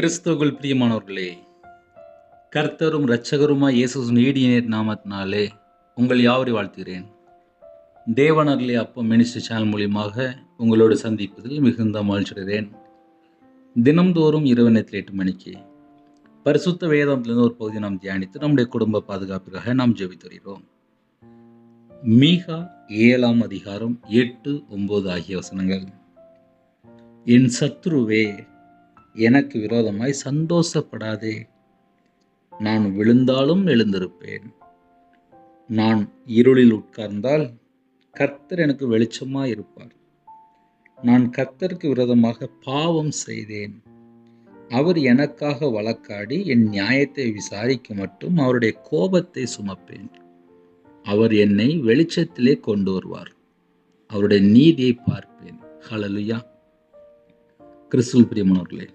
கிறிஸ்துவுக்குள் பிரியமானவர்களே கர்த்தரும் இரட்சகருமாய் இயேசு நீடிய நாமத்தினாலே உங்கள் யாவரை வாழ்த்துகிறேன். தேவனர்லே அப்பம் மினிஸ்டர் சேனல் மூலியமாக உங்களோடு சந்திப்பதில் மிகுந்த மகிழ்ச்சிடுகிறேன் தினம்தோறும் இரவு நேரத்தில் எட்டு மணிக்கு பரிசுத்த வேதத்திலிருந்து ஒரு பகுதி நாம் தியானித்து நம்முடைய குடும்ப பாதுகாப்பிற்காக நாம் ஜெபித்து வருகிறோம் மீகா ஏழாம் அதிகாரம் எட்டு ஒம்பது ஆகிய வசனங்கள். என் சத்ருவே எனக்கு விரோதமாய் சந்தோஷப்படாதே. நான் விழுந்தாலும் எழுந்திருப்பேன். நான் இருளில் உட்கார்ந்தால் கர்த்தர் எனக்கு வெளிச்சமாக இருப்பார். நான் கர்த்தருக்கு விரோதமாக பாவம் செய்தேன். அவர் எனக்காக வழக்காடி என் நியாயத்தை விசாரிக்க மட்டும் அவருடைய கோபத்தை சுமப்பேன். அவர் என்னை வெளிச்சத்திலே கொண்டு வருவார். அவருடைய நீதியை பார்ப்பேன். ஹலலுயா கிறிஸ்துவ பிரியமனோர்களே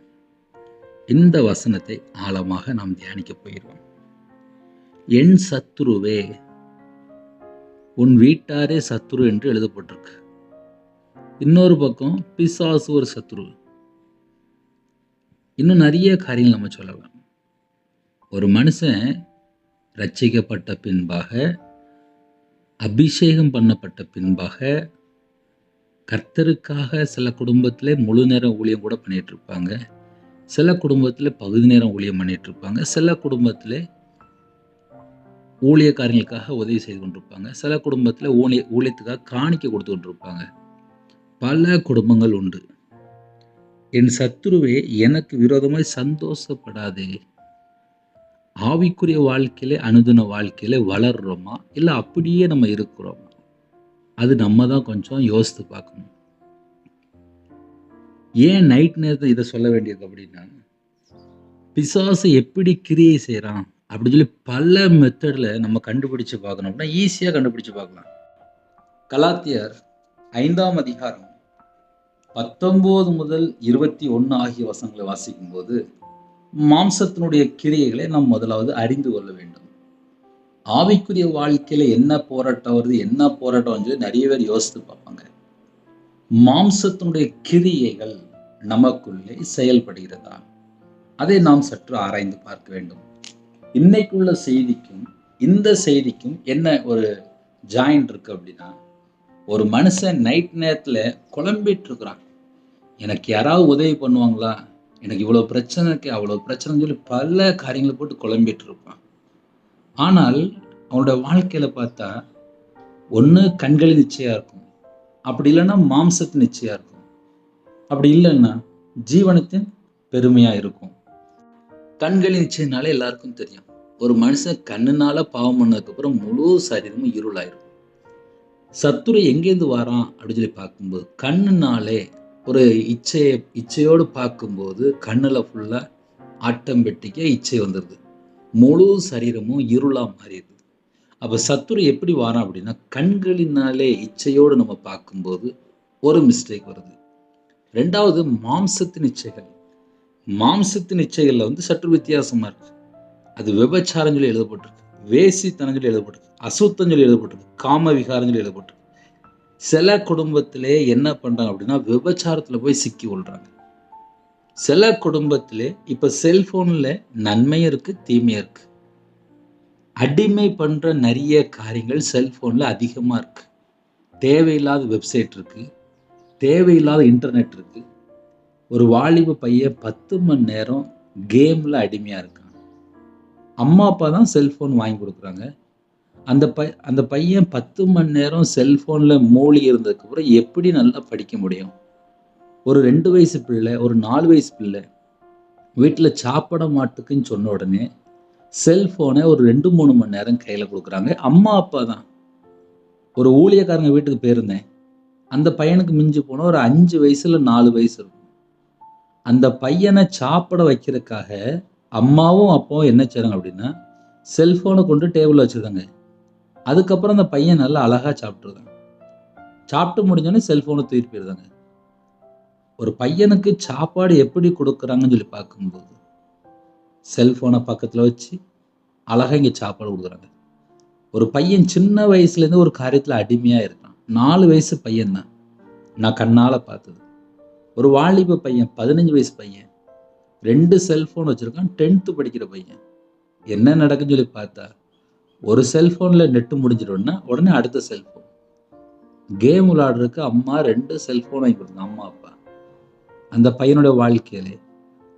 இந்த வசனத்தை ஆழமாக நாம் தியானிக்க போகிறோம். என் சத்துருவே உன் வீட்டாரே சத்துரு என்று எழுதப்பட்டிருக்கு. இன்னொரு பக்கம் பிசாசு ஒரு சத்துரு. இன்னும் நிறைய காரியங்கள் நம்ம சொல்லலாம். ஒரு மனுஷன் ரட்சிக்கப்பட்ட பின்பாக அபிஷேகம் பண்ணப்பட்ட பின்பாக கர்த்தருக்காக சில குடும்பத்தில் முழு நேரம் ஊழியம் கூட பண்ணிகிட்டு இருப்பாங்க. சில குடும்பத்தில் பகுதி நேரம் ஊழியம் பண்ணிட்டு இருப்பாங்க. சில குடும்பத்தில் ஊழியக்காரங்களுக்காக உதவி செய்து கொண்டிருப்பாங்க. சில குடும்பத்தில் ஊழிய ஊழியத்துக்காக காணிக்க கொடுத்து கொண்டிருப்பாங்க. பல குடும்பங்கள் உண்டு. என் சத்துருவே எனக்கு விரோதமாய் சந்தோஷப்படாதே. ஆவிக்குரிய வாழ்க்கையில அனுதின வாழ்க்கையில வளர்றோமா? இல்லை அப்படியே நம்ம இருக்கிறோமா? அது நம்ம தான் கொஞ்சம் யோசித்து பார்க்கணும். ஏன் நைட் நேரத்தில் இதை சொல்ல வேண்டியது அப்படின்னா பிசாசு எப்படி கிரியை செய்கிறான் அப்படின்னு சொல்லி பல மெத்தடில் நம்ம கண்டுபிடிச்சு பார்க்கணும் அப்படின்னா ஈஸியாக கண்டுபிடிச்சு பார்க்கலாம். கலாத்தியர் ஐந்தாம் அதிகாரம் பத்தொம்போது முதல் இருபத்தி ஒன்று ஆகிய வசங்களை வாசிக்கும்போது மாம்சத்தினுடைய கிரியைகளை நாம் முதலாவது அறிந்து கொள்ள வேண்டும். ஆவிக்குரிய வாழ்க்கையில் என்ன போராட்டம் வருது என்ன போராட்டம் சொல்லி நிறைய பேர் யோசித்து பார்ப்பாங்க. மாம்சத்தினுடைய கிரியைகள் நமக்குள்ளே செயல்படுகிறதா? அதை நாம் சற்று ஆராய்ந்து பார்க்க வேண்டும். இன்னைக்குள்ள செய்திக்கும் இந்த செய்திக்கும் என்ன ஒரு ஜாயின் இருக்கு அப்படின்னா ஒரு மனுஷன் நைட் நேரத்தில் குழம்பிட்டு இருக்கிறான். எனக்கு யாராவது உதவி பண்ணுவாங்களா? எனக்கு இவ்வளோ பிரச்சனை இருக்கு அவ்வளோ பிரச்சனைன்னு சொல்லி பல காரியங்களை போட்டு குழம்பிட்டு இருப்பான். ஆனால் அவனோட வாழ்க்கையில் பார்த்தா ஒன்று கண்களின் நிச்சயம் இருக்கும். அப்படி இல்லைன்னா மாம்சத்து நிச்சயம் இருக்கும். அப்படி இல்லைன்னா ஜீவனத்தின் பெருமையாக இருக்கும். கண்களின் நிச்சயம்னாலே எல்லாருக்கும் தெரியும். ஒரு மனுஷன் கண்ணுனால பாவம் பண்ணதுக்கப்புறம் முழு சரீரமும் இருளாயிரும். சத்துரு எங்கேருந்து வரான் அப்படின்னு சொல்லி பார்க்கும்போது கண்ணுனாலே ஒரு இச்சையை இச்சையோடு பார்க்கும்போது கண்ணில் ஃபுல்லாக ஆட்டம்பெட்டிக்க இச்சை வந்துடுது முழு சரீரமும் இருளாக மாறிடுது. அப்போ சத்துரு எப்படி வாரான் அப்படின்னா கண்களினாலே இச்சையோடு நம்ம பார்க்கும்போது ஒரு மிஸ்டேக் வருது. ரெண்டாவது மாம்சத்தின் இச்சைகள். மாம்சத்தின் இச்சைகளில் வந்து சற்று வித்தியாசமாக இருக்குது அது விபச்சாரம் சொல்லி எழுதப்பட்டிருக்கு. வேசித்தனம் சொல்லி எழுதப்பட்டிருக்கு. அசுத்தம் சொல்லி எழுதப்பட்டிருக்கு. காம விகாரம் சொல்லி எழுதப்பட்டிருக்கு. சில குடும்பத்திலே என்ன பண்ணுறாங்க அப்படின்னா விபச்சாரத்தில் போய் சிக்கி கொள்கிறாங்க சில குடும்பத்திலே இப்போ செல்ஃபோனில் நன்மையும் இருக்குது தீமையும் இருக்குது அடிமை பண்ணுற நிறைய காரியங்கள் செல்ஃபோனில் அதிகமாக இருக்குது தேவையில்லாத வெப்சைட் இருக்குது தேவையில்லாத இன்டர்நெட் இருக்குது ஒரு வாலிப பையன் பத்து மணி நேரம் கேமில் அடிமையாக இருக்கான். அம்மா அப்பா தான் செல்ஃபோன் வாங்கி கொடுக்குறாங்க. அந்த பை அந்த பையன் பத்து மணி நேரம் செல்ஃபோனில் மூழ்கி இருந்ததுக்கப்புறம் எப்படி நல்லா படிக்க முடியும்? ஒரு ரெண்டு வயசு பிள்ளை ஒரு நாலு வயசு பிள்ளை வீட்டில் சாப்பிட மாட்டுக்குன்னு சொன்ன உடனே செல்ஃபோனை ஒரு ரெண்டு மூணு மணி நேரம் கையில் கொடுக்குறாங்க. அம்மா அப்பா தான். ஒரு ஊழியக்காரங்க வீட்டுக்கு போயிருந்தேன். அந்த பையனுக்கு மிஞ்சி போனால் ஒரு அஞ்சு வயசுல நாலு வயசு இருக்கும். அந்த பையனை சாப்பிட வைக்கிறதுக்காக அம்மாவும் அப்பாவும் என்ன செய்கிறாங்க அப்படின்னா செல்ஃபோனை கொண்டு டேபிளில் வச்சுருந்தாங்க அதுக்கப்புறம் அந்த பையன் நல்லா அழகாக சாப்பிட்ருதாங்க சாப்பிட்டு முடிஞ்சோடனே செல்ஃபோனை தூக்கி போயிருந்தாங்க ஒரு பையனுக்கு சாப்பாடு எப்படி கொடுக்குறாங்கன்னு சொல்லி பார்க்கும்போது செல்ஃபோனை பக்கத்தில் வச்சு அழகாக இங்கே சாப்பாடு கொடுக்குறாங்க. ஒரு பையன் சின்ன வயசுலேருந்து ஒரு காரியத்தில் அடிமையாக இருக்கான். நாலு வயசு பையன் தான். நான் கண்ணால் பார்த்தது. ஒரு வாலிப பையன் பதினஞ்சு வயசு பையன் ரெண்டு செல்ஃபோன் வச்சுருக்கான் டென்த்து படிக்கிற பையன். என்ன நடக்குன்னு சொல்லி பார்த்தா ஒரு செல்ஃபோனில் நெட்டு முடிஞ்சிடும்னா உடனே அடுத்த செல்ஃபோன். கேம் விளாடுறதுக்கு அம்மா ரெண்டு செல்ஃபோன் வாங்கி கொடுத்தாங்க அம்மா அப்பா. அந்த பையனுடைய வாழ்க்கையிலே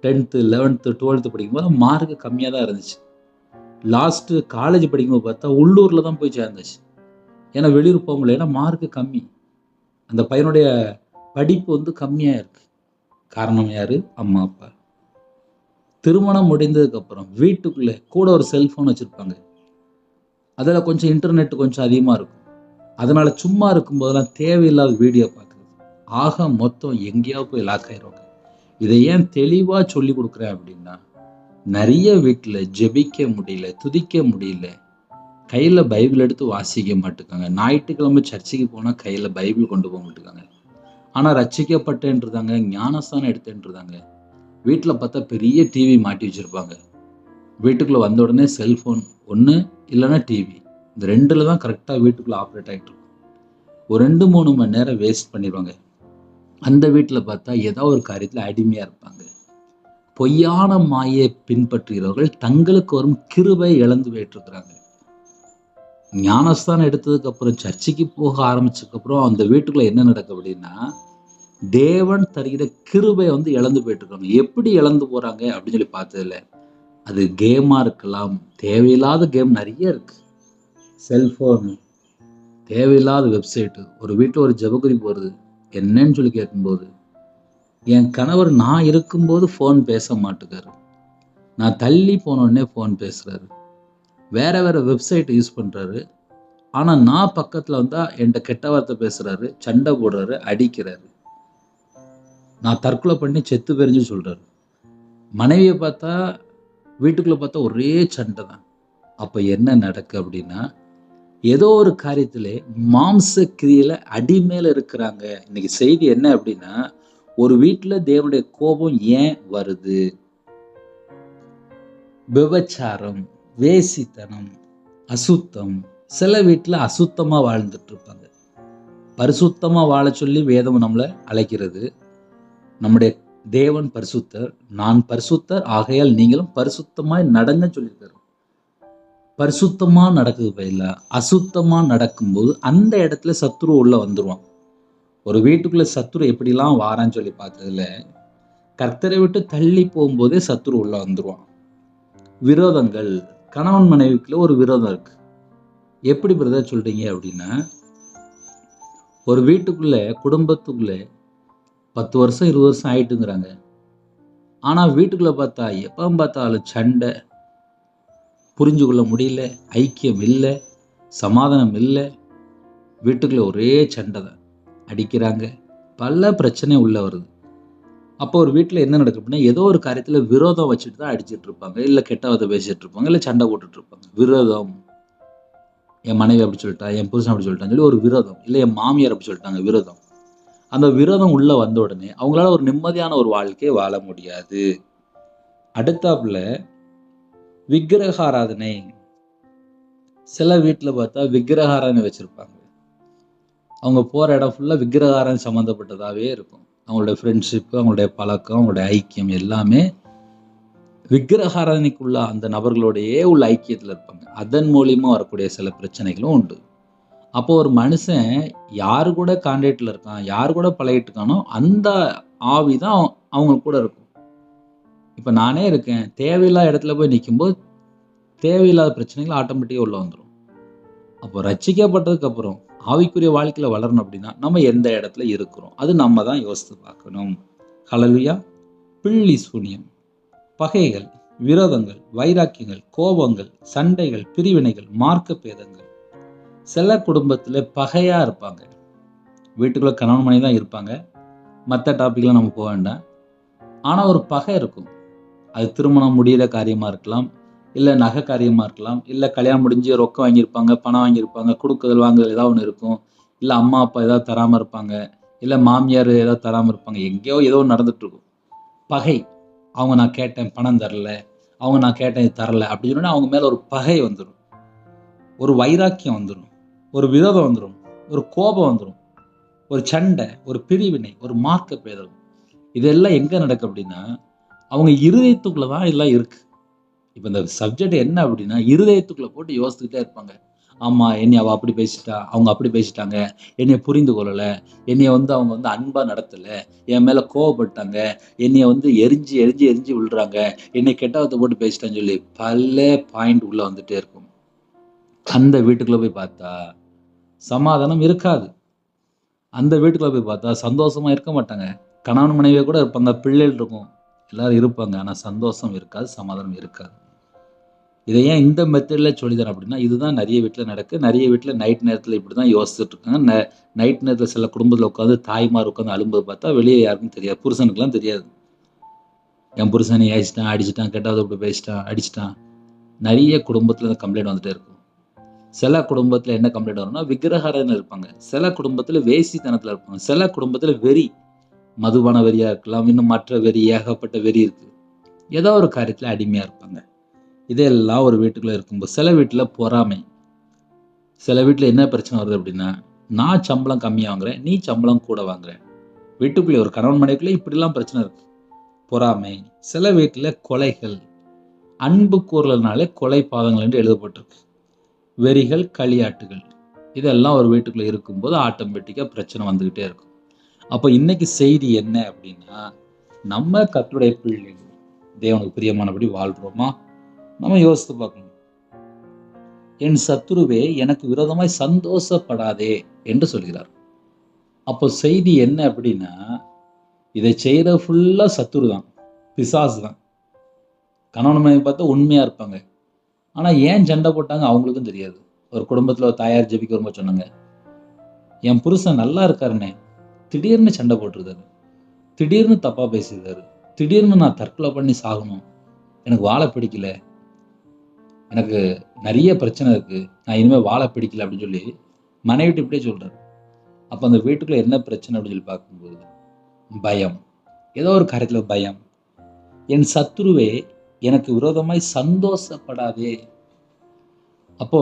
டென்த்து லெவன்த்து டுவெல்த்து படிக்கும்போது மார்க்கு கம்மியாக தான் இருந்துச்சு. லாஸ்ட்டு காலேஜ் படிக்கும்போது பார்த்தா உள்ளூரில் தான் போய் சேர்ந்துச்சு. ஏன்னா வெளியூர் போக முடியல ஏன்னா மார்க்கு கம்மி. அந்த பையனுடைய படிப்பு வந்து கம்மியாக இருக்குது காரணம் யார்? அம்மா அப்பா. திருமணம் முடிந்ததுக்கப்புறம் வீட்டுக்குள்ளே கூட ஒரு செல்ஃபோன் வச்சுருப்பாங்க. அதில் கொஞ்சம் இன்டர்நெட் கொஞ்சம் அதிகமாக இருக்கும். அதனால் சும்மா இருக்கும்போதெல்லாம் தேவையில்லாத வீடியோ பார்க்குறது. ஆக மொத்தம் எங்கேயாவது போய் லாக் ஆயிடுவாங்க இதை ஏன் தெளிவாக சொல்லி கொடுக்குறேன் அப்படின்னா நிறைய வீட்டில் ஜெபிக்க முடியல துதிக்க முடியல கையில் பைபிள் எடுத்து வாசிக்க மாட்டுக்காங்க. ஞாயிற்றுக்கிழமை சர்ச்சுக்கு போனால் கையில் பைபிள் கொண்டு போக மாட்டுக்காங்க. ஆனால் ரச்சிக்கப்பட்டேன்றதாங்க ஞானஸ்தானம் எடுத்தேன்றதாங்க வீட்டில் பார்த்தா பெரிய டிவி மாட்டி வச்சுருப்பாங்க. வீட்டுக்குள்ளே வந்த உடனே செல்ஃபோன் ஒன்று இல்லைன்னா டிவி இந்த ரெண்டில் தான் கரெக்டாக வீட்டுக்குள்ளே ஆப்ரேட் ஆகிட்டு இருக்கும். ஒரு ரெண்டு மூணு மணி நேரம் வேஸ்ட் பண்ணிடுவாங்க அந்த வீட்டில் பார்த்தா ஏதோ ஒரு காரியத்தில் அடிமையாக இருப்பாங்க. பொய்யான மாயை பின்பற்றுகிறவர்கள் தங்களுக்கு வரும் கிருபை இழந்து போயிட்டுருக்குறாங்க. ஞானஸ்தானம் எடுத்ததுக்கு அப்புறம் சர்ச்சைக்கு போக ஆரம்பிச்சதுக்கப்புறம் அந்த வீட்டுக்குள்ள என்ன நடக்கும் அப்படின்னா தேவன் தருகிற கிருபை வந்து இழந்து போயிட்டுருக்காங்க. எப்படி இழந்து போகிறாங்க அப்படின்னு சொல்லி பார்த்ததில்ல அது கேமாக இருக்கலாம். தேவையில்லாத கேம் நிறைய இருக்கு. செல்ஃபோன் தேவையில்லாத வெப்சைட்டு ஒரு வீட்டில் ஒரு ஜபகுரி போகிறது என்னன்னு சொல்லி கேட்கும்போது என் கணவர் நான் இருக்கும்போது ஃபோன் பேச மாட்டுக்காரு. நான் தள்ளி போனோடனே ஃபோன் பேசுகிறாரு வேற வேற வெப்சைட் யூஸ் பண்ணுறாரு ஆனால் நான் பக்கத்தில் வந்தால் என்கிட்ட கெட்ட வார்த்தை பேசுகிறாரு சண்டை போடுறாரு அடிக்கிறாரு. நான் தற்கொலை பண்ணி செத்து பெரிஞ்சு சொல்கிறாரு மனைவியை பார்த்தா வீட்டுக்குள்ளே பார்த்தா ஒரே சண்டை தான் அப்போ என்ன நடக்கு அப்படின்னா ஏதோ ஒரு காரியத்திலே மாம்ச கிரியில அடிமேல இருக்கிறாங்க. இன்னைக்கு செய்தி என்ன அப்படின்னா ஒரு வீட்டில் தேவனுடைய கோபம் ஏன் வருது? விபச்சாரம் வேசித்தனம் அசுத்தம் சில வீட்டில் அசுத்தமாக வாழ்ந்துட்டு இருப்பாங்க. பரிசுத்தமாக வாழ சொல்லி வேதம் நம்மளை அழைக்கிறது. நம்முடைய தேவன் பரிசுத்தர் நான் பரிசுத்தர் ஆகையால் நீங்களும் பரிசுத்தமாய் நடங்க சொல்லியிருக்காரு. பரிசுத்தமாக நடக்குது பயில அசுத்தமாக நடக்கும்போது அந்த இடத்துல சத்துரு உள்ளே வந்துருவான். ஒரு வீட்டுக்குள்ளே சத்துரு எப்படிலாம் வாரான்னு சொல்லி பார்த்ததுல கர்த்தரை விட்டு தள்ளி போகும்போதே சத்துரு உள்ளே வந்துருவான். விரோதங்கள். கணவன் மனைவிக்குள்ள ஒரு விரோதம் இருக்கு. எப்படி பிரதர் சொல்கிறீங்க அப்படின்னா ஒரு வீட்டுக்குள்ளே குடும்பத்துக்குள்ளே பத்து வருஷம் இருபது வருஷம் ஆயிட்டுங்கிறாங்க. ஆனால் வீட்டுக்குள்ளே பார்த்தா எப்போ பார்த்தாலும் சண்டை புரிஞ்சு கொள்ள முடியல ஐக்கியம் இல்லை சமாதானம் இல்லை. வீட்டுக்குள்ள ஒரே சண்டை தான். அடிக்கிறாங்க. பல பிரச்சனை உள்ளே வருது. அப்போ ஒரு வீட்டில் என்ன நடக்கும் அப்படின்னா ஏதோ ஒரு காரியத்தில் விரோதம் வச்சுட்டு தான் அடிச்சிட்டு இருப்பாங்க. இல்லை கெட்டவதை பேசிகிட்டு இருப்பாங்க. இல்லை சண்டை போட்டுட்டு இருப்பாங்க. விரோதம். என் மனைவி அப்படி சொல்லிட்டா என் புருஷன் அப்படி சொல்லிட்டான்னு சொல்லி ஒரு விரோதம். இல்லை என் மாமியார் அப்படி சொல்லிட்டாங்க விரோதம். அந்த விரோதம் உள்ளே வந்த உடனே அவங்களால ஒரு நிம்மதியான ஒரு வாழ்க்கையை வாழ முடியாது. அடுத்தாப்புல விக்கிரகாராதனை. சில வீட்டில் பார்த்தா விக்கிரக வச்சுருப்பாங்க. அவங்க போகிற இடம் ஃபுல்லாக விக்கிரக சம்மந்தப்பட்டதாகவே இருக்கும். அவங்களுடைய ஃப்ரெண்ட்ஷிப்பு அவங்களுடைய பழக்கம் அவங்களுடைய ஐக்கியம் எல்லாமே விக்கிரகாரணிக்குள்ள அந்த நபர்களோடையே உள்ள ஐக்கியத்தில் இருப்பாங்க. அதன் மூலியமா வரக்கூடிய சில பிரச்சனைகளும் உண்டு. அப்போ ஒரு மனுஷன் யார் கூட கான்டாக்டில் இருக்கான் யார் கூட பழகிட்டு இருக்கானோ அந்த ஆவி தான் அவங்க கூட இருக்கும். இப்போ நானே இருக்கேன். தேவையில்லாத இடத்துல போய் நிற்கும்போது தேவையில்லாத பிரச்சனைகள் ஆட்டோமேட்டிக்காக உள்ளே வந்துடும் அப்போ ரட்சிக்கப்பட்டதுக்கு அப்புறம் ஆவிக்குரிய வாழ்க்கையில் வளரணும் அப்படின்னா நம்ம எந்த இடத்துல இருக்கிறோம்? அது நம்ம தான் யோசித்து பார்க்கணும். ஹலலுயா பிள்ளி சூனியம். பகைகள் விரோதங்கள் வைராக்கியங்கள் கோபங்கள் சண்டைகள் பிரிவினைகள் மார்க்க பேதங்கள் சில குடும்பத்தில் பகையாக இருப்பாங்க. வீட்டுக்குள்ளே கணவன் மணி தான் இருப்பாங்க. மற்ற டாப்பிக்கெலாம் நம்ம போக வேண்டாம். ஆனால் ஒரு பகை இருக்கும். அது திருமணம் முடிகிற காரியமாக இருக்கலாம் இல்லை நகை காரியமாக இருக்கலாம் இல்லை கல்யாணம் முடிஞ்சு ரொக்கம் வாங்கியிருப்பாங்க பணம் வாங்கியிருப்பாங்க கொடுக்குதல் வாங்குதல் ஏதாவது ஒன்று இருக்கும் இல்லை அம்மா அப்பா ஏதாவது தராமல் இருப்பாங்க இல்லை மாமியார் ஏதாவது தராமல் இருப்பாங்க எங்கேயோ ஏதோ ஒன்று பகை. அவங்க நான் கேட்டேன் பணம் தரல. அவங்க நான் கேட்டேன் இது தரல அப்படின்னு சொன்னா அவங்க மேலே ஒரு பகை வந்துடும் ஒரு வைராக்கியம் வந்துடும் ஒரு விரோதம் வந்துடும் ஒரு கோபம் வந்துடும் ஒரு சண்டை ஒரு பிரிவினை ஒரு மார்க்க பேதம். இதெல்லாம் எங்கே நடக்கும் அப்படின்னா அவங்க இருதயத்துக்குள்ள தான் எல்லாம் இருக்குது இப்போ இந்த சப்ஜெக்ட் என்ன அப்படின்னா இருதயத்துக்குள்ளே போட்டு யோசித்துக்கிட்டே இருப்பாங்க. ஆமாம் என்னை அவள் அப்படி பேசிட்டா அவங்க அப்படி பேசிட்டாங்க. என்னைய புரிந்து கொள்ளலை. என்னைய வந்து அவங்க வந்து அன்பாக நடத்தலை. என் மேலே கோவப்பட்டாங்க. என்னைய வந்து எரிஞ்சு எரிஞ்சு எரிஞ்சு விழுறாங்க. என்னை கெட்டவத்தை போட்டு பேசிட்டான்னு சொல்லி பல பாயிண்ட் உள்ளே வந்துட்டே இருக்கும். அந்த வீட்டுக்குள்ளே போய் பார்த்தா சமாதானம் இருக்காது. அந்த வீட்டுக்குள்ளே போய் பார்த்தா சந்தோஷமாக இருக்க மாட்டாங்க. கணவன் மனைவியாக கூட இருப்பாங்க. பிள்ளைகள் இருக்கும். எல்லோரும் இருப்பாங்க. ஆனால் சந்தோஷம் இருக்காது சமாதானம் இருக்காது. இதை ஏன் இந்த மெத்தடில் சொல்லித்தரேன் அப்படின்னா இதுதான் நிறைய வீட்டில் நடக்கு. நிறைய வீட்டில் நைட் நேரத்தில் இப்படி தான் யோசிச்சுட்டு இருக்காங்க ந நைட் நேரத்தில் சில குடும்பத்தில் உட்காந்து தாய்மார் உட்காந்து அழும்போது பார்த்தா வெளியே யாருக்கும் தெரியாது. புருஷனுக்குலாம் தெரியாது. என் புருஷனை ஏசிட்டான் அடிச்சிட்டான் கெட்டாவது இப்படி பேசிட்டான் அடிச்சிட்டான். நிறைய குடும்பத்தில் இந்த கம்ப்ளைண்ட் வந்துட்டே இருக்கும். சில குடும்பத்தில் என்ன கம்ப்ளைண்ட் வரும்னா விக்கிரகாரன்னு இருப்பாங்க. சில குடும்பத்தில் வேசித்தனத்தில் இருப்பாங்க. சில குடும்பத்தில் வெறி. மதுபான வெறியாக இருக்கலாம் இன்னும் மற்ற வெறி ஏகப்பட்ட வெறி இருக்குது ஏதோ ஒரு காரியத்தில் அடிமையாக இருப்பாங்க. இதெல்லாம் ஒரு வீட்டுக்குள்ளே இருக்கும்போது சில வீட்டில் பொறாமை. சில வீட்டில் என்ன பிரச்சனை வருது அப்படின்னா நான் சம்பளம் கம்மியாக வாங்குறேன் நீ சம்பளம் கூட வாங்குறேன் வீட்டுக்குள்ளே ஒரு கணவன் மனைக்குள்ளே இப்படிலாம் பிரச்சனை இருக்குது பொறாமை. சில வீட்டில் கொலைகள். அன்பு கூறலனாலே கொலை பாதங்கள் என்று எழுதப்பட்டிருக்கு. வெறிகள் களியாட்டுகள். இதெல்லாம் ஒரு வீட்டுக்குள்ளே இருக்கும்போது ஆட்டோமேட்டிக்காக பிரச்சனை வந்துக்கிட்டே இருக்கும். அப்போ இன்னைக்கு செய்தி என்ன அப்படின்னா நம்ம கத்துடைய பிள்ளைகள் தேவனுக்கு பிரியமானபடி வாழ்றோமா? நம்ம யோசித்து பார்க்கணும். என் சத்துருவே எனக்கு விரோதமாய் சந்தோஷப்படாதே என்று சொல்கிறார். அப்போ செய்தி என்ன அப்படின்னா இதை செய்கிற ஃபுல்லாக சத்துரு தான் பிசாசு தான். கணவன் மனைவி பார்த்தா உண்மையாக இருப்பாங்க. ஆனால் ஏன் சண்டை போட்டாங்க அவங்களுக்கும் தெரியாது. ஒரு குடும்பத்தில் ஒரு தாயார் ஜெபிக்க ரொம்ப சொன்னாங்க என் புருஷன் நல்லா இருக்காருண்ணே திடீர்னு சண்டை போட்டிருக்காரு திடீர்னு தப்பாக பேசியிருக்காரு திடீர்னு நான் தற்கொலை பண்ணி சாகணும். எனக்கு வாழை பிடிக்கல. எனக்கு நிறைய பிரச்சனை இருக்குது நான் இனிமேல் வாழை பிடிக்கல அப்படின்னு சொல்லி மனைவிட்டு இப்படியே சொல்கிறாரு அப்போ அந்த வீட்டுக்குள்ளே என்ன பிரச்சனை அப்படின்னு சொல்லி பார்க்கும்போது பயம். ஏதோ ஒரு காரியத்தில் பயம். என் சத்துருவே எனக்கு விரோதமாய் சந்தோஷப்படாதே. அப்போ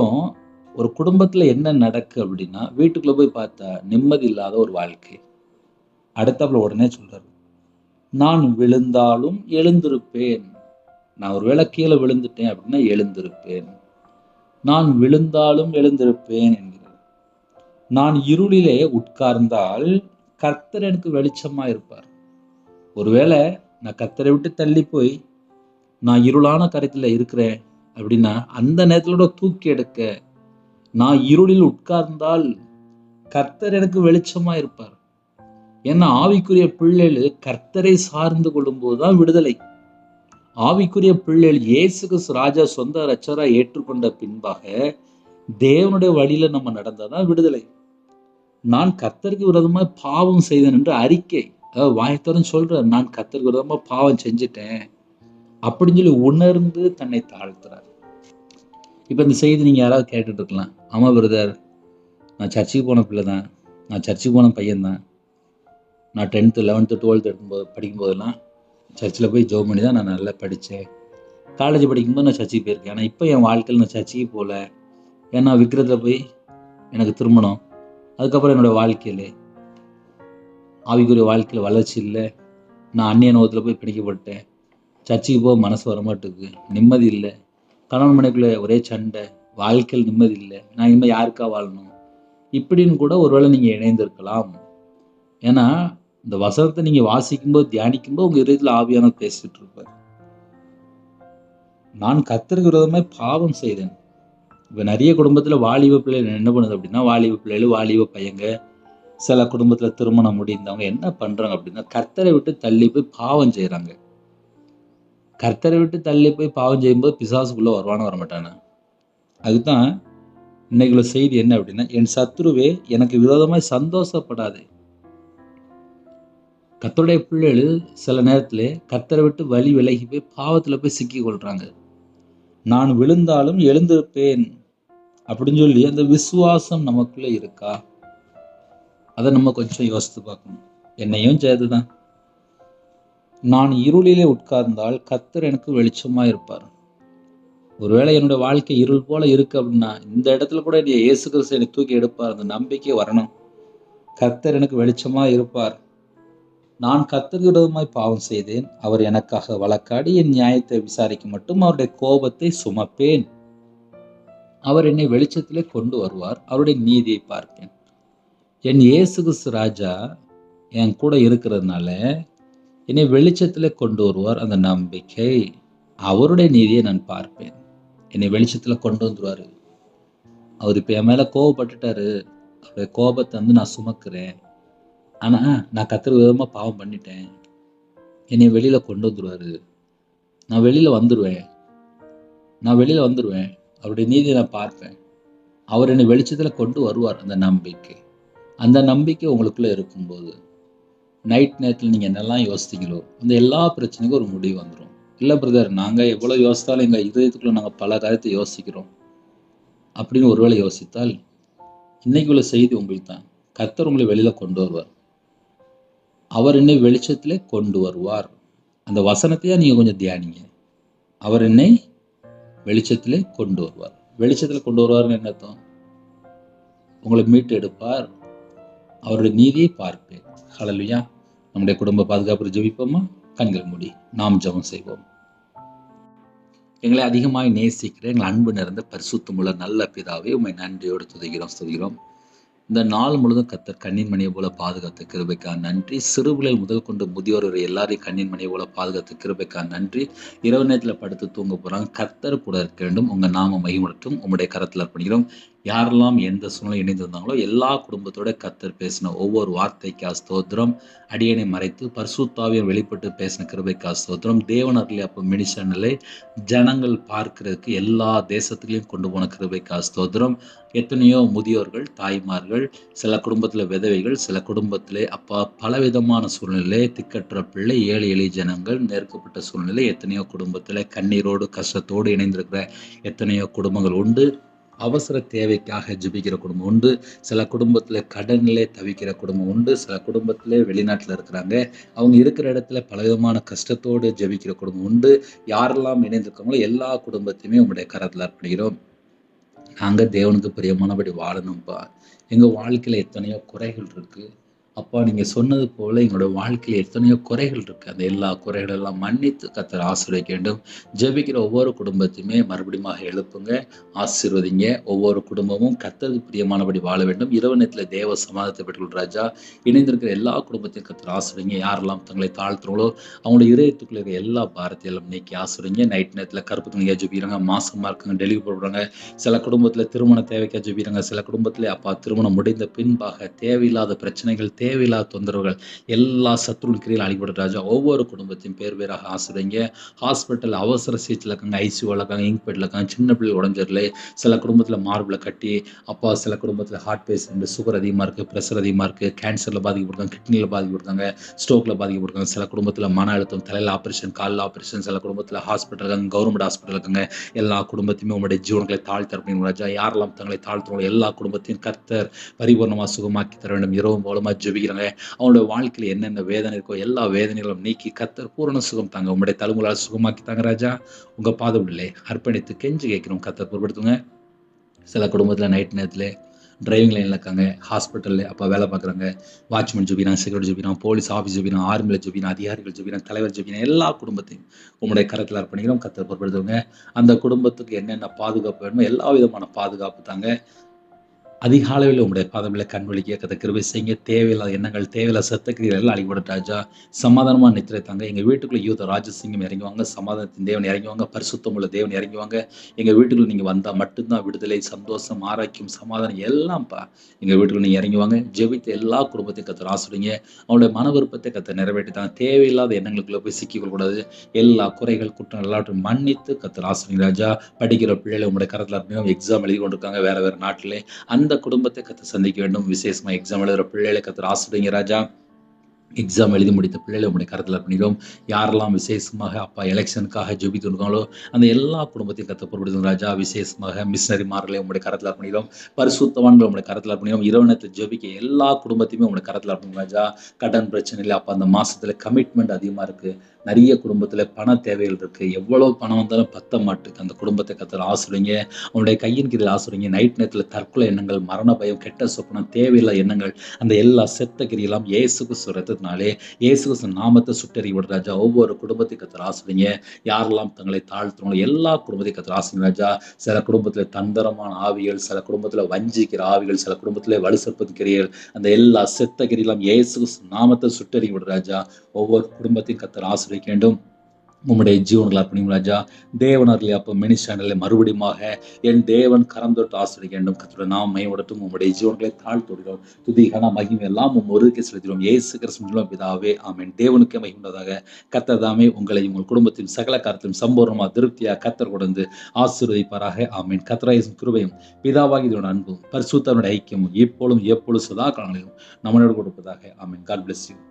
ஒரு குடும்பத்தில் என்ன நடக்கு அப்படின்னா வீட்டுக்குள்ளே போய் பார்த்தா நிம்மதி இல்லாத ஒரு வாழ்க்கை. அடுத்தாப்புல உடனே சொல்றாரு. நான் விழுந்தாலும் எழுந்திருப்பேன். நான் ஒருவேளை கீழே விழுந்துட்டேன் அப்படின்னா எழுந்திருப்பேன். நான் விழுந்தாலும் எழுந்திருப்பேன் என்கிறார். நான் இருளிலே உட்கார்ந்தால் கர்த்தர் எனக்கு வெளிச்சமா இருப்பார். ஒருவேளை நான் கர்த்தரை விட்டு தள்ளி போய் நான் இருளான கருத்தில் இருக்கிறேன் அப்படின்னா அந்த நேரத்திலோட தூக்கி எடுக்க நான் இருளில் உட்கார்ந்தால் கர்த்தர் எனக்கு வெளிச்சமா இருப்பார். ஏன்னா ஆவிக்குரிய பிள்ளைகள் கர்த்தரை சார்ந்து கொள்ளும்போது தான் விடுதலை. ஆவிக்குரிய பிள்ளைகள் இயேசு கிறிஸ்து ராஜா சொந்த ரச்சரா ஏற்றுக்கொண்ட பின்பாக தேவனுடைய வழியில நம்ம நடந்தாதான் விடுதலை. நான் கர்த்தருக்கு விரோதமா பாவம் செய்தேன் என்று அறிக்கை அதாவது வாயத்தோரம் சொல்றார் நான் கர்த்தருக்கு விரோதமா பாவம் செஞ்சுட்டேன் அப்படின்னு சொல்லி உணர்ந்து தன்னை தாழ்த்துறார். இப்போ இந்த செய்தி நீங்கள் யாராவது கேட்டுட்டு இருக்கலாம். ஆமாம் பிரதர் நான் சர்ச்சுக்கு போன பிள்ளை தான் நான் சர்ச்சுக்கு போன பையன்தான். நான் டென்த்து லெவன்த்து டுவெல்த்து எடுக்கும்போது படிக்கும்போதெல்லாம் சர்ச்சில் போய் ஜோம் பண்ணி தான் நான் நல்லா படித்தேன். காலேஜ் படிக்கும்போது நான் சர்ச்சுக்கு போயிருக்கேன். ஆனால் இப்போ என் வாழ்க்கையில் நான் சர்ச்சுக்கு போகல. ஏன்னா விக்கிரத்தில் போய் எனக்கு திருமணம். அதுக்கப்புறம் என்னோடய வாழ்க்கையில் ஆவிக்குரிய வாழ்க்கையில் வளர்ச்சி இல்லை. நான் அந்நிய நோகத்தில் போய் பிடிக்கப்பட்டேன் சர்ச்சுக்கு போக மனசு வரமாட்டுக்கு. நிம்மதி இல்லை. கணவன் மனைக்குள்ளே ஒரே சண்டை. வாழ்க்கையில் நிம்மதி இல்லை. நான் இனிமேல் யாருக்கா வாழணும்? இப்படின்னு கூட ஒருவேளை நீங்கள் இணைந்திருக்கலாம். ஏன்னா இந்த வசனத்தை நீங்கள் வாசிக்கும்போது தியானிக்கும்போது உங்கள் இதயத்தில் ஆவியான பேசிட்டு இருப்பார். நான் கத்தருக்கு விரோதமாக பாவம் செய்தேன். இப்போ நிறைய குடும்பத்தில் வாலிப பிள்ளைகள் என்ன பண்ணுது அப்படின்னா வாலிப பிள்ளைகள் வாலிப பையங்க சில குடும்பத்தில் திருமணம் முடிந்தவங்க என்ன பண்ணுறாங்க அப்படின்னா கர்த்தரை விட்டு தள்ளி போய் பாவம் செய்கிறாங்க கர்த்தரை விட்டு தள்ளி போய் பாவம் செய்யும்போது பிசாசுக்குள்ளே வருவானு வரமாட்டானே? அதுதான் இன்னைக்குள்ள செய்தி என்ன அப்படின்னா என் சத்ருவே எனக்கு விரோதமாய் சந்தோஷப்படாதே. கத்தருடைய பிள்ளைகள் சில நேரத்தில் கத்தரை விட்டு வழி விலகி போய் பாவத்தில் போய் சிக்கி கொள்றாங்க நான் விழுந்தாலும் எழுந்திருப்பேன் அப்படின்னு சொல்லி அந்த விசுவாசம் நமக்குள்ள இருக்கா? அதை நம்ம கொஞ்சம் யோசித்து பார்க்கணும். என்னையும் சேர்த்துதான். நான் இருளிலே உட்கார்ந்தால் கத்தர் எனக்கு வெளிச்சமா இருப்பார். ஒருவேளை என்னோட வாழ்க்கை இருள் போல இருக்கு அப்படின்னா இந்த இடத்துல கூட என்னை இயேசு கிறிஸ்து என்னை தூக்கி எடுப்பார். அந்த நம்பிக்கை வரணும். கத்தர் எனக்கு வெளிச்சமா இருப்பார். நான் கர்த்தருக்கு பாவம் செய்தேன். அவர் எனக்காக வழக்காடி என் நியாயத்தை விசாரிக்க மட்டும் அவருடைய கோபத்தை சுமப்பேன். அவர் என்னை வெளிச்சத்திலே கொண்டு வருவார். அவருடைய நீதியை பார்ப்பேன். என் இயேசு கிறிஸ்து ராஜா என் கூட இருக்கிறதுனால என்னை வெளிச்சத்தில் கொண்டு வருவார் அந்த நம்பிக்கை. அவருடைய நீதியை நான் பார்ப்பேன். என்னை வெளிச்சத்தில் கொண்டு வந்துடுவார் அவர் இப்போ என் மேலே கோவப்பட்டுட்டாரு அவருடைய கோபத்தை வந்து நான் சுமக்கிறேன். ஆனால் நான் கத்துற விதமாக பாவம் பண்ணிட்டேன். என்னை வெளியில் கொண்டு வந்துடுவார் நான் வெளியில் வந்துடுவேன் நான் வெளியில் வந்துடுவேன் அவருடைய நீதியை நான் பார்ப்பேன். அவர் என்னை வெளிச்சத்தில் கொண்டு வருவார் அந்த நம்பிக்கை. அந்த நம்பிக்கை உங்களுக்குள்ளே இருக்கும்போது நைட் நேரத்தில் நீங்கள் என்னெல்லாம் யோசித்தீங்களோ அந்த எல்லா பிரச்சனைக்கும் ஒரு முடிவு வந்துடும் இல்லை பிரதர் நாங்கள் எவ்வளோ யோசித்தாலும் எங்கள் இதயத்துக்குள்ளே நாங்கள் பல காரியத்தை யோசிக்கிறோம். அப்படின்னு ஒருவேளை யோசித்தால் இன்னைக்கு உள்ள செய்தி உங்களுக்கு தான் கர்த்தர் உங்களை வெளியில் கொண்டு வருவார். அவர் என்னை வெளிச்சத்திலே கொண்டு வருவார். அந்த வசனத்தையே நீங்கள் கொஞ்சம் தியானிங்க. அவர் என்னை வெளிச்சத்தில் கொண்டு வருவார். வெளிச்சத்தில் கொண்டு வருவார்னு என்ன அர்த்தம்? உங்களை மீட்டு எடுப்பார். அவருடைய நீதியை பார்ப்பேன். ஹலலுயா நம்முடைய குடும்ப பாதுகாப்பு ஜெபிப்போமா? கண்கள் மூடி. நாம் ஜெபம் செய்வோம். எங்களை அதிகமாக நேசிக்கிற எங்கள் அன்பு நிறைந்த பரிசுத்தமுள்ள நல்ல பிதாவே உண்மை நன்றியோடு துதைகிறோம் துதிக்கிறோம் இந்த நாள் முழுதும் கத்தர் கண்ணின் மணியை போல பாதுகாத்த கிருபைக்கா நன்றி. சிறுபிள்ளைகள் முதல் கொண்டு முதியோர் எல்லாரையும் கண்ணின் மணியை போல பாதுகாத்த கிருபைக்கா நன்றி. இரவு நேரத்தில் படுத்து தூங்க போறாங்க. கத்தர் கூட இருக்க வேண்டும். உங்க நாம மைமட்டும் உங்களுடைய கரத்தில் அர்ப்பணிக்கிறோம். யாரெல்லாம் எந்த சூழ்நிலை இணைந்திருந்தாங்களோ எல்லா குடும்பத்தோட கத்தர் பேசின ஒவ்வொரு வார்த்தைக்கா ஸ்தோத்திரம். அடியனை மறைத்து பர்சுத்தாவியம் வெளிப்பட்டு பேசின கிருபைக்கா ஸ்தோத்திரம். தேவனர்லி அப்போ மினிஷனிலே ஜனங்கள் பார்க்கறதுக்கு எல்லா தேசத்துலையும் கொண்டு போன கிருபைக்கா ஸ்தோத்திரம். எத்தனையோ முதியோர்கள் தாய்மார்கள் சில குடும்பத்தில் விதவைகள் சில குடும்பத்திலே அப்பா பலவிதமான சூழ்நிலை திக்கற்ற பிள்ளை ஏழை எளிய ஜனங்கள் நெருக்கப்பட்ட சூழ்நிலை எத்தனையோ குடும்பத்தில் கண்ணீரோடு கஷ்டத்தோடு இணைந்திருக்கிற எத்தனையோ குடும்பங்கள் உண்டு. அவசர தேவைக்காக ஜெபிக்கிற குடும்பம் உண்டு. சில குடும்பத்தில் கடனிலே தவிக்கிற குடும்பம் உண்டு. சில குடும்பத்தில் வெளிநாட்டில் இருக்கிறாங்க. அவங்க இருக்கிற இடத்துல பலவிதமான கஷ்டத்தோடு ஜெபிக்கிற குடும்பம் உண்டு. யாரெல்லாம் இணைந்திருக்காங்களோ எல்லா குடும்பத்தையுமே உங்களுடைய கரத்தில் அர்ப்பணிக்கிறோம். நாங்கள் தேவனுக்கு பிரியமானபடி வாழணும்ப்பா எங்கள் வாழ்க்கையில் எத்தனையோ குறைகள் இருக்குது அப்பா நீங்கள் சொன்னது போல் எங்களோட வாழ்க்கையில் எத்தனையோ குறைகள் இருக்குது அந்த எல்லா குறைகள் எல்லாம் மன்னித்து கத்தர் ஆசீர்வதிக்க வேண்டும். ஜெபிக்கிற ஒவ்வொரு குடும்பத்தையுமே மறுபடியும் எழுப்புங்க. ஆசீர்வதிங்க. ஒவ்வொரு குடும்பமும் கத்தருக்கு பிரியமானபடி வாழ வேண்டும். இரவு நேரத்தில் தேவ சமாதத்தை பெற்றுள்ள ராஜா. இணைந்திருக்கிற எல்லா குடும்பத்தையும் கத்தர் ஆசிரியங்க யாரெல்லாம் தங்களை தாழ்த்துறாங்களோ அவங்களோட இதயத்துக்குள்ள இருக்கிற எல்லா பாரத்தையெல்லாம் நீக்கி ஆசிரியங்க நைட் நேரத்தில் கருப்பு துணியாக ஜெபிக்கிறாங்க மாசமாக இருக்காங்க டெலிவரி போடுறாங்க சில குடும்பத்தில் திருமண தேவைக்காக ஜெபிக்கிறாங்க சில குடும்பத்தில் அப்பா திருமணம் முடிந்த பின்பாக தேவையில்லாத பிரச்சனைகள் தேவையில்லாத தொந்தரவுகள். எல்லா சத்ருன் கிரியில் அழிபடுற ராஜா ஒவ்வொரு குடும்பத்தையும் பேர் பேராக ஆசிரியங்க ஹாஸ்பிட்டல் அவசர சிகிச்சையில் இருக்காங்க ஐசியூவில் இருக்காங்க இங்க்பெட்டில் இருக்காங்க சின்ன பிள்ளை உடஞ்சிடல சில குடும்பத்தில் மார்பில் கட்டி அப்பா சில குடும்பத்தில் ஹார்ட் பேஷண்ட் சுகர் அதிகமாக இருக்குது ப்ரெஷர் அதிகமாக இருக்குது கேன்சரில் பாதிக்கப்பட்டிருக்காங்க கிட்னியில் பாதிக்கப்பட்டிருக்காங்க ஸ்ட்ரோக்கில் பாதிக்கப்பட்டிருக்காங்க. சில குடும்பத்தில் மன அழுத்தம் தலையில் ஆப்ரேஷன் காலில் ஆப்ரேஷன் சில குடும்பத்தில் ஹாஸ்பிட்டல் இருக்காங்க கவர்மெண்ட் ஹாஸ்பிட்டல் இருக்காங்க. எல்லா குடும்பத்தையுமே உங்களுடைய ஜீவன்களை தாழ்த்த அப்படின்னு ராஜா. யாரெல்லாம் தங்களை தாழ்த்துறோம் எல்லா குடும்பத்தையும் கர்த்தர் பரிபூர்ணமாக சுகமாக்கி தர வேண்டும். இரவும் போலமாக ஜெபிக்கிறாங்க அவங்களோட வாழ்க்கையில் என்னென்ன வேதனை இருக்கோ எல்லா வேதனைகளும் நீக்கி கத்தர் பூரண சுகம் தாங்க. உங்களுடைய தலைமுறையால் சுகமாக்கி தாங்க ராஜா. உங்கள் உள்ளே அர்ப்பணித்து கெஞ்சி கேட்கிறோம். கத்தர் பொருட்படுத்துங்க சில குடும்பத்தில் நைட் நேரத்தில் டிரைவிங் லைனில் இருக்காங்க. ஹாஸ்பிட்டலில் அப்போ வேலை பார்க்குறாங்க. வாட்ச்மேன் ஜூபினா செக்யூரிட்டி ஜூபினா போலீஸ் ஆஃபீஸ் ஜூபினா ஆர்மியில் ஜூபினா அதிகாரிகள் ஜூபினா தலைவர் ஜூபினா எல்லா குடும்பத்தையும் உங்களுடைய கரத்தில் அர்ப்பணிக்கிறோம். கத்தர் பொருட்படுத்துவங்க அந்த குடும்பத்துக்கு என்னென்ன பாதுகாப்பு வேணுமோ எல்லா விதமான பாதுகாப்பு தாங்க அதிகாலையில் உங்களுடைய பாதமில் கண்வழிக்க கதை கிருபை செய்யுங்க. தேவையில்லாத எண்ணங்கள் தேவையில்லாத சத்தக்கிரிகள் எல்லாம் அழிபட ராஜா. சமாதானமாக நித்திரை தாங்க. எங்கள் வீட்டுக்குள்ளே யூத ராஜசிங்கம் இறங்குவாங்க. சமாதானத்தின் தேவன் இறங்குவாங்க. பரிசுத்தம் உள்ள தேவன் இறங்குவாங்க. எங்கள் வீட்டுக்குள்ள நீங்கள் வந்தால் மட்டும்தான் விடுதலை சந்தோஷம் ஆரோக்கியம் சமாதானம் எல்லாம்ப்பா எங்கள் வீட்டுக்குள்ள நீங்கள் இறங்குவாங்க. ஜெபித்த எல்லா குடும்பத்தையும் கத்தர் ஆசிடுங்க அவங்களுடைய மன விருப்பத்தை கத்தை நிறைவேற்றித்தாங்க தேவையில்லாத எண்ணங்களுக்குள்ளே போய் சிக்கிக்கொள்ளக்கூடாது எல்லா குறைகள் குற்றம் எல்லாவற்றையும் மன்னித்து கத்தர் ஆசிடுங்க ராஜா. படிக்கிற பிள்ளைகளை உங்களுடைய கரத்தில் எக்ஸாம் எழுதி கொண்டிருக்காங்க. வேறு வேறு நாட்டிலே. அந்த குடும்பத்தை கற்று சந்திக்க வேண்டும். விசேஷமா எக்ஸாம் எழுதுகிற பிள்ளைகளை கத்து ஆசிரியங்க ராஜா. எக்ஸாம் எழுதி முடித்த பிள்ளைகளை உங்களுடைய கருத்தில் அர்ப்பணிக்கிறோம். யாரெல்லாம் விசேஷமாக அப்பா எலெக்ஷனுக்காக ஜெபித்து இருக்காங்களோ அந்த எல்லா குடும்பத்தையும் கத்தப்படுத்தும் ராஜா. விசேஷமாக மிஷனரிமார்களை உங்களுடைய கரத்தில் அர்ப்பணிக்கிறோம். பரிசுத்தவான்கள் உங்களுடைய கரத்தில் அர்ப்பணிக்கிறோம். இரவு நேரத்தில் ஜெபிக்க எல்லா குடும்பத்தையுமே உங்களுடைய கரத்தில் அர்ப்பணிக்கும் ராஜா. கடன் பிரச்சனை இல்லை. அப்போ அந்த மாதத்தில் கமிட்மெண்ட் அதிகமாக இருக்குது நிறைய குடும்பத்தில் பண தேவைகள் இருக்குது எவ்வளோ பணம் வந்தாலும் பத்த மாட்டுக்கு அந்த குடும்பத்தை கத்தில் ஆசிரியங்க அவனுடைய கையின் கீழே ஆசிரியங்க நைட் நேரத்தில் தற்கொலை எண்ணங்கள் மரண பயம் கெட்ட சொப்பனம் தேவையில்லை எண்ணங்கள் அந்த எல்லா செத்த கிரியெல்லாம் இயேசுக்கு சுரத்தை இருக்கிறதுனாலே இயேசு நாமத்தை சுட்டறி விட ராஜா. ஒவ்வொரு குடும்பத்தை கத்தர் ஆசிரிங்க யாரெல்லாம் தங்களை தாழ்த்துறோம் எல்லா குடும்பத்தை கத்தர் ஆசிரிங்க ராஜா. சில குடும்பத்தில் தந்திரமான ஆவிகள் சில குடும்பத்தில் வஞ்சிக்கிற ஆவிகள் சில குடும்பத்துல வலுசற்பதுக்கிறீர்கள் அந்த எல்லா செத்த கிரிகளும் இயேசு நாமத்தை சுட்டறி விடு ராஜா. ஒவ்வொரு குடும்பத்தையும் கத்தர் ஆசிரிக்க வேண்டும். உம்முடைய ஜீவன்கள் அர்ப்பணிக்கும் ராஜா. தேவனர்களே அப்போ மினி சேனலில் மறுபடியுமாக என் தேவன் கரம் தொட்டு ஆசிரியர் வேண்டும். கத்துட நாம் மையப்படட்டும் உம்முடைய ஜீவன்களை தாழ்த்துடுகிறோம் துதிகன மகிமை எல்லாம் உம் ஒருக்கே செலுத்திடும் ஏசு கிறிஸ்துவின் பிதாவே ஆமேன். தேவனுக்கே மகிழ்ந்ததாக கத்தர் தாமே உங்களை உங்கள் குடும்பத்தின் சகல காரத்தையும் சம்பூர்ணமாக திருப்தியாக கத்தர் கொடுந்து ஆசீர்வதிப்பாராக. ஆமேன். கத்தராயசும் கிருபையும் பிதாவாகி இதோட அன்பும் பரிசுத்தனுடைய ஐக்கியமும் எப்பொழுதும் எப்பொழுது சதா காலங்களிலும் நம்மளோடு கொடுப்பதாக amen. God bless you